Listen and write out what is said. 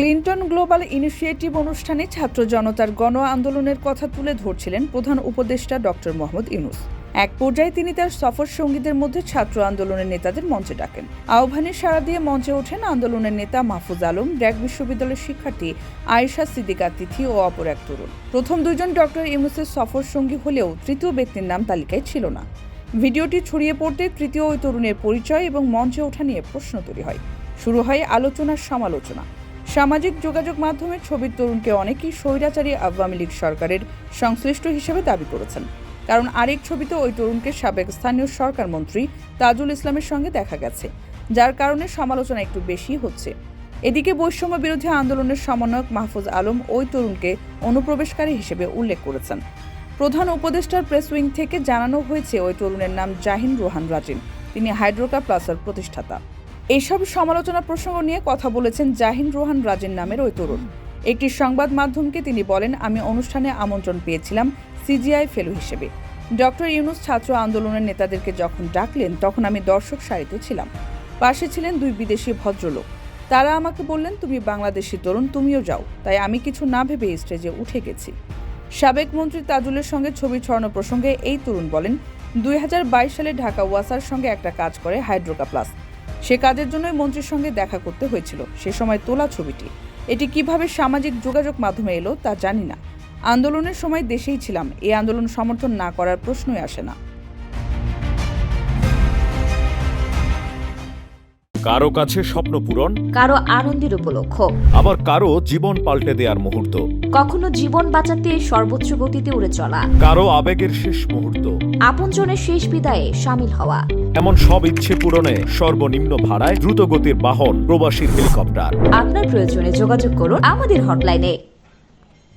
Clinton global initiative অনুষ্ঠানে ছাত্র জনতার গণ আন্দোলনের কথা তুলে ধরছিলেন প্রধান উপদেষ্টা ডক্টর মোহাম্মদ ইউনুস। এক পর্যায়ে তিনি তার সফর সঙ্গীদের মধ্যে ছাত্র আন্দোলনের নেতাদের মঞ্চে ডাকেন। আহ্বানে সাড়া দিয়ে মঞ্চে ওঠেন আন্দোলনের নেতা মাহফুজ আলম ব্র্যাক বিশ্ববিদ্যালয়ের শিক্ষার্থী আয়েশা সিদ্দিকা তিথি ও অপর এক তরুণ। প্রথম দুজন ডক্টর ইউনুসের সফর সঙ্গী হলেও তৃতীয় ব্যক্তির নাম তালিকায় ছিল না। ভিডিওটি ছড়িয়ে পড়তে তৃতীয় ওই তরুণের পরিচয় এবং মঞ্চে ওঠা নিয়ে প্রশ্ন তৈরি হয়। শুরু হয় আলোচনার সমালোচনা। সামাজিক যোগাযোগ মাধ্যমে ছবির তরুণকে অনেকেই স্বৈরাচারী আওয়ামী লীগ সরকারের সংশ্লিষ্ট হিসেবে দাবি করেছেন। কারণ আরেক ছবিতে ওই তরুণকে সাবেক স্থানীয় সরকার মন্ত্রী তাজুল ইসলামের সঙ্গে দেখা গেছে, যার কারণে সমালোচনা একটু বেশি হচ্ছে। এদিকে বৈষম্য বিরোধী আন্দোলনের সমন্বয়ক মাহফুজ আলম ওই তরুণকে অনুপ্রবেশকারী হিসেবে উল্লেখ করেছেন। প্রধান উপদেষ্টার প্রেস উইং থেকে জানানো হয়েছে ওই তরুণের নাম জাহিন রোহান রাজিন। তিনি হাইড্রোকা প্লাসার প্রতিষ্ঠাতা। এইসব সমালোচনা প্রসঙ্গ নিয়ে কথা বলেছেন জাহিন রোহান রাজের নামের ওই তরুণ। একটি সংবাদ মাধ্যমকে তিনি বলেন, আমি অনুষ্ঠানে আমন্ত্রণ পেয়েছিলাম সিজিআই ফেলো হিসেবে। ডক্টর ইউনুস ছাত্র আন্দোলনের নেতাদেরকে যখন ডাকলেন, তখন আমি দর্শক সারিতে ছিলাম। পাশে ছিলেন দুই বিদেশি ভদ্রলোক। তারা আমাকে বললেন, তুমি বাংলাদেশি তরুণ, তুমিও যাও। তাই আমি কিছু না ভেবে স্টেজে উঠে গেছি। সাবেক মন্ত্রী তাজুলের সঙ্গে ছবি ছড়ানো প্রসঙ্গে এই তরুণ বলেন, দুই হাজার বাইশ সালে ঢাকা ওয়াসার সঙ্গে একটা কাজ করে হাইড্রোকা প্লাস সে কাজের জন্যই মন্ত্রীর সঙ্গে দেখা করতে হয়েছিল। সে সময় তোলা ছবিটি। এটি কীভাবে সামাজিক যোগাযোগ মাধ্যমে এলো তা জানি না। আন্দোলনের সময় দেশেই ছিলাম। এই আন্দোলন সমর্থন না করার প্রশ্নই আসে না। কারও কাছে স্বপ্ন পূরণ কারও আনন্দের উপলক্ষ। আবার কারও জীবন পাল্টে দেওয়ার মুহূর্ত। কখনো জীবন বাঁচাতে সর্বোচ্চ গতিতে উড়ে চলা। কারও আবেগের শেষ মুহূর্ত। আপনজনের শেষ বিদায়ে সামিল হওয়া। এমন সব ইচ্ছে পূরণে সর্বনিম্ন ভাড়ায় দ্রুতগতির বাহন প্রবাসী হেলিকপ্টার। আপনার প্রয়োজনে যোগাযোগ করুন আমাদের হটলাইনে।